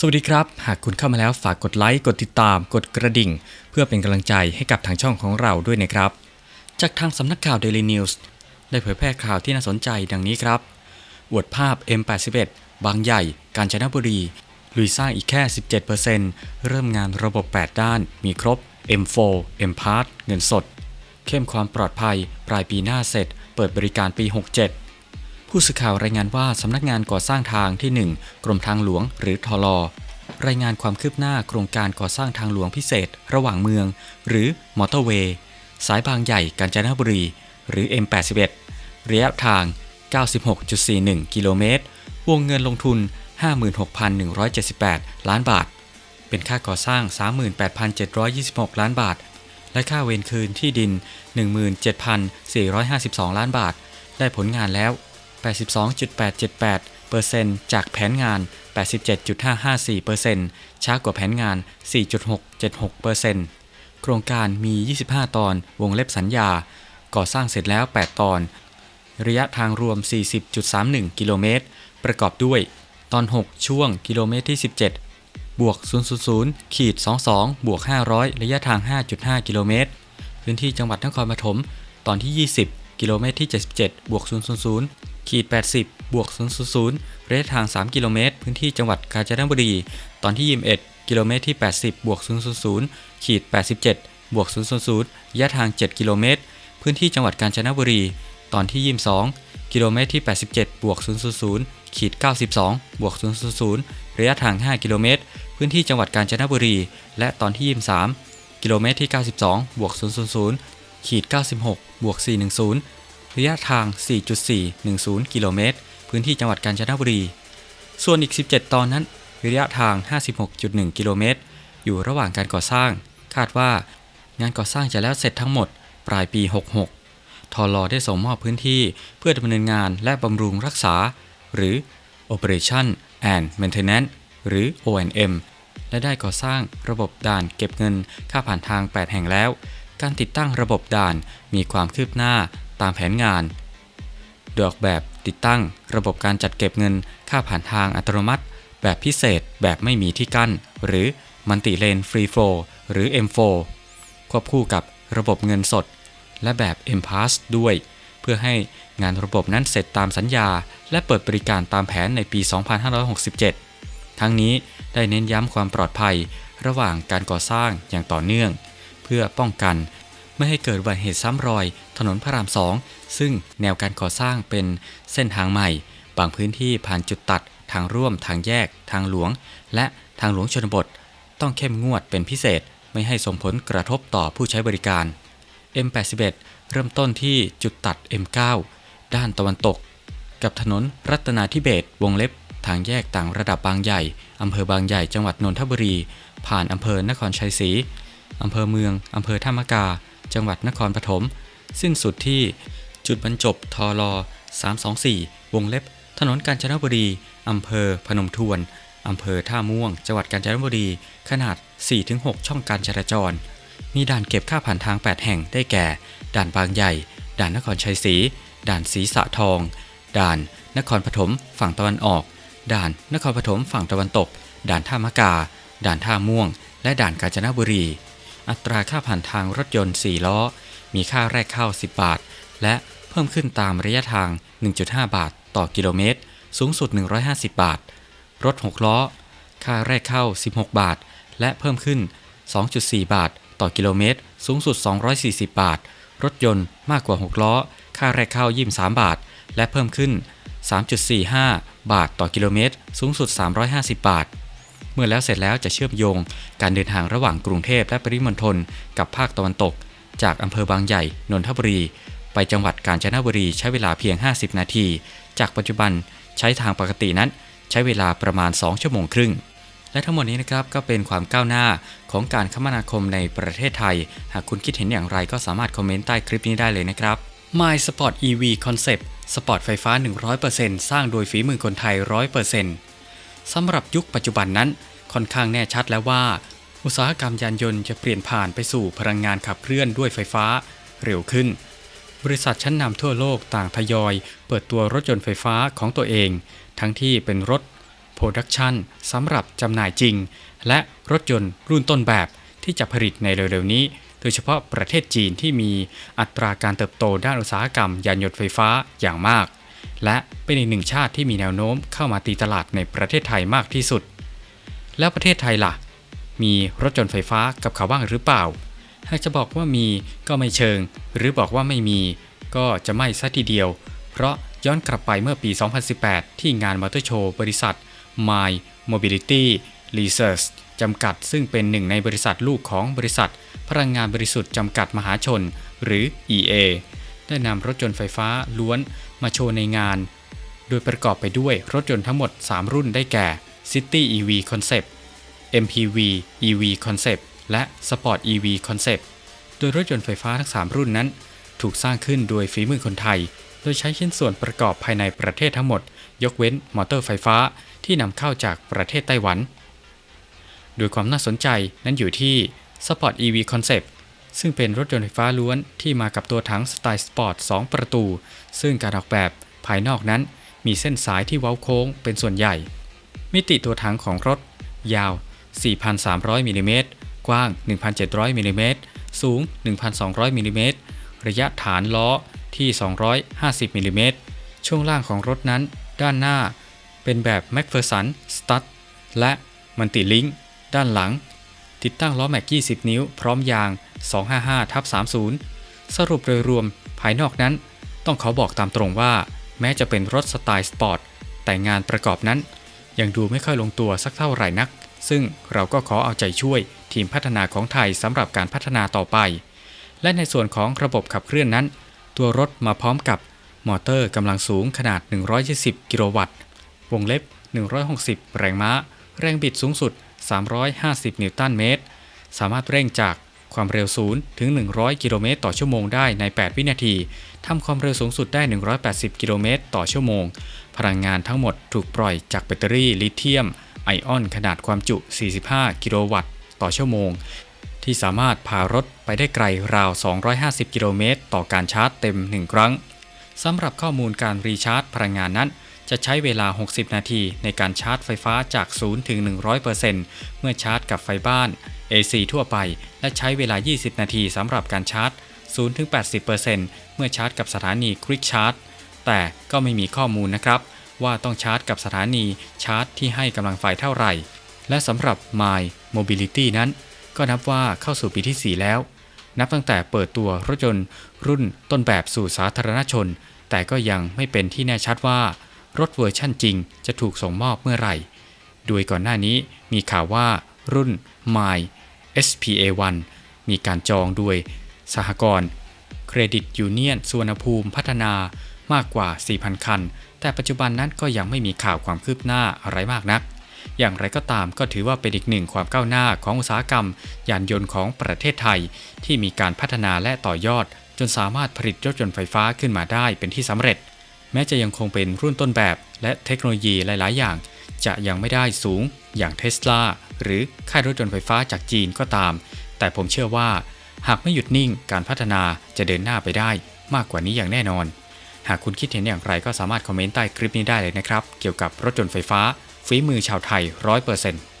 สวัสดีครับ หากคุณเข้ามาแล้วฝากกดไลค์ กดติดตาม กดกระดิ่ง เพื่อเป็นกำลังใจให้กับทางช่องของเราด้วยนะครับ จากทางสำนักข่าว Daily News ได้เผยแพร่ข่าวที่น่าสนใจดังนี้ครับ อวดภาพ M81 บางใหญ่ กาญจนบุรี ลุยสร้างอีกแค่ 17%เริ่มงานระบบ 8 ด้าน มีครบ M4 M Part เงินสด เข้มความปลอดภัย ปลายปีหน้าเสร็จ เปิดบริการปี 67 ผู้สื่อข่าวรายงานว่าสำนักงานก่อสร้างทางที่ 1 กรมทางหลวงหรือทลรายงานความคืบหน้าโครงการก่อสร้างทางหลวงพิเศษ ระหว่างเมือง หรือมอเตอร์เวย์สายบางใหญ่กาญจนบุรี หรือ M81 ระยะทาง 96.41 กิโลเมตร วงเงินลงทุน 56,178 ล้านบาท เป็นค่าก่อสร้าง 38,726 ล้านบาท และค่าเวรคืนที่ดิน 17,452 ล้านบาท ได้ผลงานแล้ว 82.878%จากแผนงาน 87.554%ช้ากว่าแผนงาน 4.676%โครงการมี 25 ตอน วงเล็บสัญญา ก่อสร้างเสร็จแล้ว 8 ตอน ระยะทางรวม 40.31 กิโลเมตร ประกอบด้วย ตอน 6 ช่วงกิโลเมตรที่ 17 บวก 000ขีด22 บวก 500 ระยะทาง 5.5 กิโลเมตร พื้นที่จังหวัดนครปฐม ตอนที่ 20 กิโลเมตรที่ 77 บวก 000 ขีด80 บวก 000 ระยะทาง 3 กิโลเมตร พื้นที่จังหวัดกาญจนบุรี ตอนที่ 21 กิโลเมตรที่ 80 บวก 000 ขีด 87 บวก 000 ระยะทาง 7 กิโลเมตร พื้นที่จังหวัดกาญจนบุรี ตอนที่ 22 กิโลเมตรที่ 87 บวก 000 ขีด 92 บวก 000 ระยะทาง 5 กิโลเมตร พื้นที่จังหวัดกาญจนบุรี และตอนที่ 23 กิโลเมตรที่ 92 บวก 000 ขีด 96 บวก 410 ระยะทาง 4.410 กิโลเมตร พื้นที่จังหวัดกาญจนบุรี ส่วนอีก 17 ตอนนั้น ระยะทาง 56.1 กิโลเมตร อยู่ระหว่างการก่อสร้าง คาดว่างานก่อสร้างจะแล้วเสร็จทั้งหมด ปลายปี 66 ทอรอได้ส่งมอบพื้นที่เพื่อดำเนินงานและบำรุงรักษา หรือ Operation and Maintenance หรือ O&M และได้ก่อสร้างระบบด่านเก็บเงินค่าผ่านทาง 8 แห่งแล้ว การติดตั้งระบบด่านมีความคืบหน้า ตามแผนงาน โดยออกแบบติดตั้งระบบการจัดเก็บเงินค่าผ่านทางอัตโนมัติ แบบพิเศษแบบไม่มีที่กั้น หรือ Multi Lane Free Flow หรือ M4 ควบคู่กับระบบเงินสด และแบบ M-Pass ด้วย เพื่อให้งานระบบนั้นเสร็จตามสัญญา และเปิดบริการตามแผนในปี 2567 ทั้งนี้ได้เน้นย้ำความปลอดภัยระหว่างการก่อสร้างอย่างต่อเนื่อง เพื่อป้องกัน ไม่ให้เกิดอุบัติเหตุซ้ำรอย ถนนพระรามสองซึ่งแนวการก่อสร้างเป็นเส้นทางใหม่ บางพื้นที่ผ่านจุดตัด ทางร่วม ทางแยก ทางหลวง และทางหลวงชนบท ต้องเข้มงวดเป็นพิเศษ ไม่ให้ส่งผลกระทบต่อผู้ใช้บริการ M81 เริ่มต้นที่จุดตัด M9 ด้านตะวันตก กับถนนรัตนาธิเบศวงเล็บ ทางแยกต่างระดับบางใหญ่ อำเภอบางใหญ่จังหวัดนนทบุรี ผ่านอำเภอนครชัยศรีอำเภอเมือง อำเภอท่ามกา จังหวัดนครปฐม สิ้นสุดที่จุดบรรจบทอรอ324 วงเล็บ ถนนกาญจนบุรี อำเภอพนมทวน อำเภอท่าม่วง จังหวัดกาญจนบุรี ขนาด 4-6 ช่องการจราจร มีด่านเก็บค่าผ่านทาง 8 แห่งได้แก่ ด่านบางใหญ่ ด่านนครชัยศรี ด่านศรีสะทอง ด่านนครปฐมฝั่งตะวันออก ด่านนครปฐมฝั่งตะวันตก ด่านท่ามะกา ด่านท่าม่วง และด่านกาญจนบุรี อัตราค่าผ่านทางรถยนต์ 4 ล้อ มีค่าแรกเข้า 10 บาท และเพิ่มขึ้นตามระยะทาง 1.5 บาทต่อกิโลเมตร สูงสุด 150 บาท รถ 6 ล้อ ค่าแรกเข้า 16 บาท และเพิ่มขึ้น 2.4 บาท ต่อกิโลเมตร สูงสุด 240 บาท รถยนต์มากกว่า 6 ล้อ ค่าแรกเข้า 23 บาท และเพิ่มขึ้น 3.45 บาทต่อกิโลเมตร สูงสุด 350 บาท เมื่อแล้วเสร็จแล้วจะเชื่อมโยง การเดินทางระหว่างกรุงเทพและปริมณฑลกับภาคตะวันตก จากอำเภอบางใหญ่ นนทบุรี ไปจังหวัดกาญจนบุรีใช้เวลาเพียง 50 นาที จากปัจจุบันใช้ทางปกตินั้น ใช้เวลาประมาณ 2 ชั่วโมงครึ่ง และทั้งหมดนี้นะครับก็เป็นความก้าวหน้าของการคมนาคมในประเทศไทย หากคุณคิดเห็นอย่างไรก็สามารถคอมเมนต์ใต้คลิปนี้ได้เลยนะครับ My Sport EV Concept สปอร์ตไฟฟ้า 100%สร้างโดยฝีมือคนไทย 100% สำหรับยุคปัจจุบันนั้น ค่อนข้างแน่ชัดแล้วว่า อุตสาหกรรมยานยนต์จะเปลี่ยนผ่านไปสู่พลังงานขับเคลื่อนด้วยไฟฟ้าเร็วขึ้น บริษัทชั้นนำทั่วโลกต่างทยอย เปิดตัวรถยนต์ไฟฟ้าของตัวเอง ทั้งที่เป็นรถโปรดักชันสำหรับจำหน่ายจริง และรถยนต์รุ่นต้นแบบที่จะผลิตในเร็วๆนี้ โดยเฉพาะประเทศจีนที่มีอัตราการเติบโตด้านอุตสาหกรรมยานยนต์ไฟฟ้าอย่างมาก และเป็นอีกหนึ่งชาติที่มีแนวโน้มเข้ามาตีตลาดในประเทศไทยมากที่สุด แล้วประเทศไทยล่ะ มีรถยนต์ไฟฟ้ากับเขาบ้างหรือเปล่า หากจะบอกว่ามีก็ไม่เชิง หรือบอกว่าไม่มี ก็จะไม่ซะทีเดียว เพราะย้อนกลับไปเมื่อปี 2018 ที่งานมอเตอร์โชว์บริษัท My Mobility Research จำกัดซึ่งเป็นหนึ่งในบริษัทลูกของบริษัท พลังงานบริสุทธิ์จำกัดมหาชน หรือ EA ได้นำรถยนต์ไฟฟ้าล้วน มาโชว์ในงาน โดยประกอบไปด้วยรถยนต์ทั้งหมด 3 รุ่นได้แก่ City EV Concept MPV EV Concept และ Sport EV Concept โดยรถยนต์ไฟฟ้าทั้ง 3 รุ่นนั้น ถูกสร้างขึ้นโดยฝีมือคนไทย โดยใช้ชิ้นส่วนประกอบภายในประเทศทั้งหมด ยกเว้นมอเตอร์ไฟฟ้าที่นำเข้าจากประเทศไต้หวัน โดยความน่าสนใจนั้นอยู่ที่ Sport EV Concept ซึ่งเป็นรถยนต์ไฟฟ้าล้วนที่มากับตัวถังสไตล์สปอร์ต 2 ประตู ซึ่งการออกแบบภายนอกนั้น มีเส้นสายที่เว้าโค้งเป็นส่วนใหญ่ มิติตัวถังของรถ ยาว 4,300มิลลิเมตรกว้าง 1,700มิลลิเมตรสูง 1,200มิลลิเมตรระยะฐานล้อที่ 250มิลลิเมตรช่วงล่างของรถนั้น ด้านหน้า เป็นแบบ m c p h e r s o n Stud และมันติลิงด้านหลัง ติดตั้งล้อแม็ก 20 นิ้ว พร้อมยาง 255ทับ30 สรุปโดยรวมภายนอกนั้น ต้องขอบอกตามตรงว่า แม้จะเป็นรถสไตล์สปอร์ต แต่งานประกอบนั้น ยังดูไม่ค่อยลงตัวสักเท่าไหร่นัก ซึ่งเราก็ขอเอาใจช่วยทีมพัฒนาของไทยสำหรับการพัฒนาต่อไป และในส่วนของระบบขับเคลื่อนนั้น ตัวรถมาพร้อมกับมอเตอร์กำลังสูงขนาด 120 กิโลวัตต์ วงเล็บ 160 แรงม้า แรงบิดสูงสุด 350 นิวตันเมตร สามารถเร่งจาก ความเร็ว0ถึง 100 กิโลเมตรต่อชั่วโมงได้ใน 8 วินาที ทำความเร็วสูงสุดได้ 180 กิโลเมตรต่อชั่วโมง พลังงานทั้งหมดถูกปล่อยจากแบตเตอรี่ลิเธียม ไอออนขนาดความจุ 45 กิโลวัตต์ต่อชั่วโมง ที่สามารถพารถไปได้ไกลราว 250 กิโลเมตรต่อการชาร์จเต็ม 1 ครั้งสำหรับข้อมูลการรีชาร์จพลังงานนั้น จะใช้เวลา 60 นาทีในการชาร์จไฟฟ้าจาก 0 ถึง 100%เมื่อชาร์จกับไฟบ้าน AC ทั่วไป และใช้เวลา 20 นาทีสำหรับการชาร์จ 0 ถึง 80%เมื่อชาร์จกับสถานี Quick Charge แต่ก็ไม่มีข้อมูลนะครับ ว่าต้องชาร์จกับสถานีชาร์จที่ให้กำลังไฟเท่าไหร่ และสำหรับ My Mobility นั้น ก็นับว่าเข้าสู่ปีที่ 4 แล้ว นับตั้งแต่เปิดตัวรถยนต์รุ่นต้นแบบสู่สาธารณชน แต่ก็ยังไม่เป็นที่แน่ชัดว่า รถเวอร์ชั่นจริงจะถูกส่งมอบเมื่อไหร่ โดยก่อนหน้านี้มีข่าวว่ารุ่น My SPA1 มีการจองด้วยสหกรณ์เครดิตยูเนียนสุวรรณภูมิพัฒนามากกว่า 4,000 คัน แต่ปัจจุบันนั้นก็ยังไม่มีข่าวความคืบหน้าอะไรมากนัก อย่างไรก็ตามก็ถือว่าเป็นอีกหนึ่งความก้าวหน้าของอุตสาหกรรม ยานยนต์ของประเทศไทย ที่มีการพัฒนาและต่อยอด จนสามารถผลิตรถยนต์ไฟฟ้าขึ้นมาได้เป็นที่สำเร็จ ม้จะยังคงเป็นรุ่นต้นแบบ และเทคโนโลยีหลาย ๆ อย่าง จะยังไม่ได้สูงอย่างเทสลาหรือค่ายรถยนต์ไฟฟ้าจากจีนก็ตาม แต่ผมเชื่อว่า หากไม่หยุดนิ่งการพัฒนาจะเดินหน้าไปได้มากกว่านี้อย่างแน่นอน หากคุณคิดเห็นอย่างไรก็สามารถคอมเมนต์ใต้คลิปนี้ได้เลยนะครับ เกี่ยวกับรถยนต์ไฟฟ้าฝีมือชาวไทย 100%